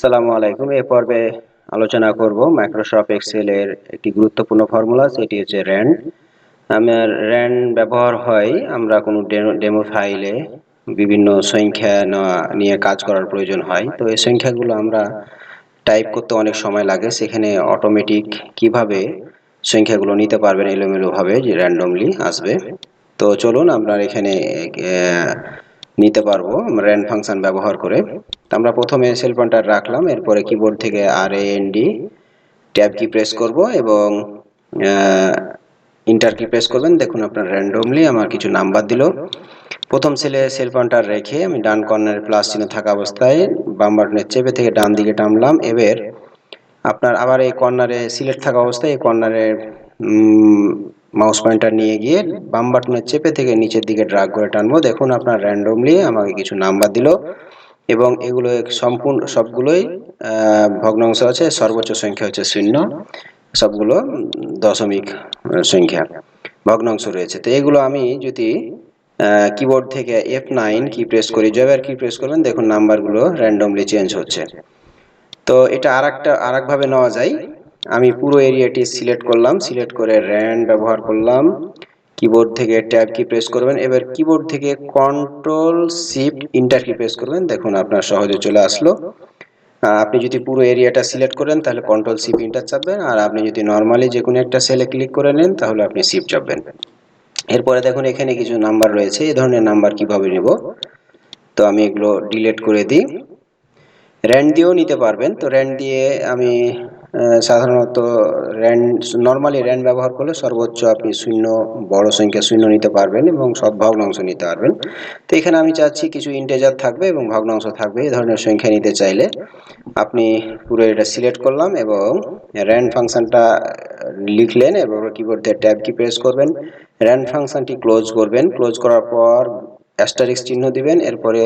আসসালামু আলাইকুম। এ পর্বে আলোচনা করব মাইক্রোসফট এক্সেল এর একটি গুরুত্বপূর্ণ ফর্মুলা সেটি হচ্ছে র্যান্ড আমার র্যান্ড ব্যবহার হয়, আমরা কোনো ডেমো ফাইলে বিভিন্ন সংখ্যা নিয়ে কাজ করার প্রয়োজন হয়। তো এই সংখ্যাগুলো আমরা টাইপ করতে অনেক সময় লাগে, সেখানে অটোমেটিক কীভাবে সংখ্যাগুলো নিতে পারবেন এলোমেলোভাবে যে র্যান্ডমলি আসবে। তো চলুন আমরা এখানে নিতে পারব র্যান্ড ফাংশন ব্যবহার করে। তো আমরা প্রথমে সেল পয়েন্টার রাখলাম, এরপরে কিবোর্ড থেকে R N D tab key press করব এবং ইন্টার কি প্রেস করবেন। দেখুন আপনার র্যান্ডমলি আমার কিছু নাম্বার দিল। প্রথম সেলে সেল পয়েন্টার রেখে আমি ডান কর্নারে প্লাস চিহ্ন থাকা অবস্থায় বাম বাটনের চেপে থেকে ডান দিকে টানলাম। এবার আপনার আবার এই কর্নারে সিলেক্ট থাকা অবস্থায় এই কর্নারে মাউস পয়েন্টার নিয়ে গিয়ে বাম বাটনের চেপে থেকে নিচের দিকে ড্রাগ করে টানবো। দেখুন আপনার র্যান্ডমলি আমাকে কিছু নাম্বার দিল এবং এগুলো সম্পূর্ণ সবগুলোই ভগ্নাংশ আছে, সর্বোচ্চ সংখ্যা হচ্ছে শূন্য, সবগুলো দশমিক সংখ্যা, ভগ্নাংশ রয়েছে। তো এগুলো আমি যদি কিবোর্ড থেকে এফ নাইন কি প্রেস করি জবের কি প্রেস করবেন, দেখুন নাম্বারগুলো র্যান্ডমলি চেঞ্জ হচ্ছে। তো এটা আর একটা আর নেওয়া যায়। আমি পুরো এরিয়াটি সিলেক্ট করলাম, সিলেক্ট করে র্যান্ড ব্যবহার করলাম। কিবোর্ড থেকে ট্যাব কি প্রেস করবেন, এবার কিবোর্ড থেকে control shift enter key press করবেন, দেখুন আপনার সহজে চলে আসলো। আপনি যদি পুরো এরিয়াটা সিলেক্ট করেন, তাহলে কন্ট্রোল শিফট ইন্টার চাপবেন, আর আপনি যদি নর্মালি যে কোনো একটা সেলে ক্লিক করে নেন, তাহলে আপনি শিফট চাপবেন। এরপরে দেখুন এখানে কিছু নাম্বার রয়েছে এই ধরনের নাম্বার কীভাবে নেব? তো আমি এগুলো ডিলিট করে দিই। র্যান্ড দিয়েও নিতে পারবেন, তো র্যান্ড দিয়ে আমি সাধারণত র্যান্ড নর্মালি র্যান্ড ব্যবহার করলে সর্বোচ্চ আপনি শূন্য, বড় সংখ্যা শূন্য নিতে পারবেন এবং সব ভগ্নাংশ নিতে পারবেন। তো এখানে আমি চাচ্ছি কিছু ইন্টেজার থাকবে এবং ভগ্নাংশ থাকবে, এই ধরনের সংখ্যা নিতে চাইলে আপনি পুরো এটা সিলেক্ট করলাম এবং র্যান্ড ফাংশনটা লিখলেন এবং কিবোর্ড ট্যাব কি প্রেস করবেন। র্যান্ড ফাংশনটি ক্লোজ করবেন ক্লোজ করার পর অ্যাস্টারিক্স চিহ্ন দিবেন, এরপরে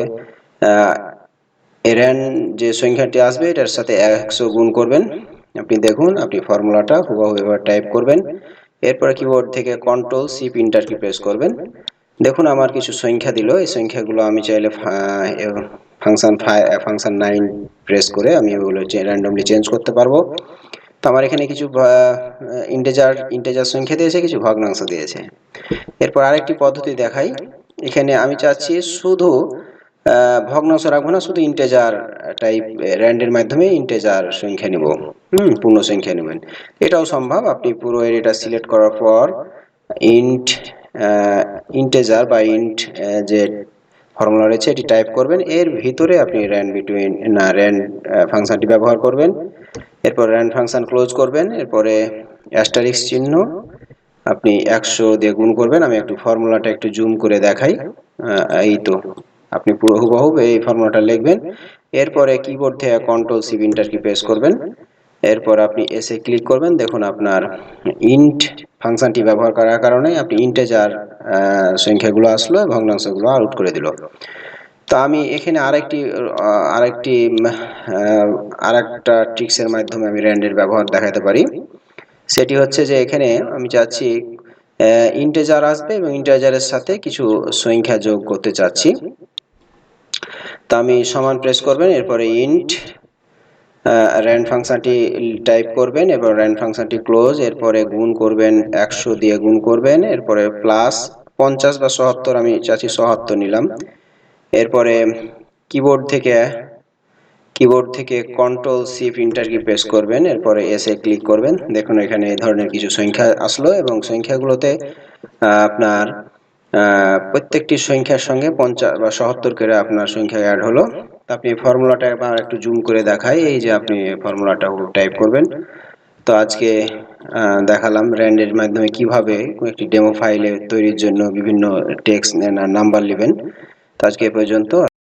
এরেন যে সংখ্যাটি আসবে এটার সাথে একশো গুণ করবেন। আপনি দেখুন, আপনি ফর্মুলাটা হুবহু এবার টাইপ করবেন। এরপরে কিবোর্ড থেকে control C printer key press করবেন। দেখুন, আমার কিছু সংখ্যা দিল। এই সংখ্যাগুলো আমি চাইলে ফাংশন ফাংশন নাইন প্রেস করে আমি ওগুলো র্যান্ডমলি চেঞ্জ করতে পারব। তো আমার এখানে কিছু ইন্টেজার ইন্টেজার সংখ্যা দিয়েছে, কিছু ভগ্নাংশ দিয়েছে। এরপর আরেকটি পদ্ধতি দেখাই। এখানে আমি চাচ্ছি শুধু ভগ্নাংশ রাখব না, শুধু ইন্টেজার টাইপ র্যান্ডের মাধ্যমে ইন্টেজার সংখ্যা নিব। হুম, পূর্ণ সংখ্যা নেবেন। এটাও সম্ভব। আপনি পুরো এরিয়াটা সিলেক্ট করার পর ইন্ট ইন্টেজার বা ইন্ট যে ফর্মুলা রয়েছে, এটি টাইপ করবেন। এর ভিতরে আপনি র্যান্ড বিটুইন না র্যান্ড ফাংশনটি ব্যবহার করবেন। এরপর র্যান্ড ফাংশন ক্লোজ করবেন। এরপরে অ্যাস্টারিক্স চিহ্ন আপনি একশো দিয়ে গুণ করবেন। আমি একটু ফর্মুলাটা একটু জুম করে দেখাই। এই তো। আপনি পুরো হুবহু এই ফর্মুলাটা লিখবেন। এরপরে কিবোর্ড থেকে control C enter key press করবেন। এরপর আপনি এসে ক্লিক করবেন। দেখুন আপনার ইন্ট ফাংশনটি ব্যবহার করার কারণে আপনি ইন্টেজার সংখ্যাগুলো আসলো এবং ভগ্নাংশগুলো আউট করে দিল। তো আমি এখানে আরেকটি আরেকটি আরেকটা ট্রিক্সের মাধ্যমে আমি র্যান্ডের ব্যবহার দেখাতে পারি। সেটি হচ্ছে যে এখানে আমি চাচ্ছি ইন্টেজার আসবে এবং ইন্টেজারের সাথে কিছু সংখ্যা যোগ করতে চাচ্ছি। তো আমি সমান প্রেস করবেন, এরপরে ইন্ট র্যান্ড ফাংশনটি টাইপ করবেন এবং র্যান্ড ফাংশনটি ক্লোজ এরপরে গুণ করবেন একশো দিয়ে গুণ করবেন, এরপরে প্লাস পঞ্চাশ বা সত্তর, আমি চাচ্ছি সত্তর নিলাম। এরপরে কিবোর্ড থেকে কিবোর্ড থেকে control C printer key press করবেন, এরপরে এসে ক্লিক করবেন। দেখুন, এখানে এই ধরনের কিছু সংখ্যা আসলো এবং সংখ্যাগুলোতে আপনার প্রত্যেকটি সংখ্যার সঙ্গে পঞ্চাশ বা সহত্তর করে আপনার সংখ্যা অ্যাড হলো। আপনি ফর্মুলাটা এবার একটু জুম করে দেখাই, এই যে আপনি ফর্মুলাটা টাইপ করবেন। তো আজকে দেখালাম র্যান্ডের মাধ্যমে কীভাবে একটি ডেমো ফাইলে তৈরির জন্য বিভিন্ন টেক্সট নাম্বার নেবেন। তো আজকে এ পর্যন্ত।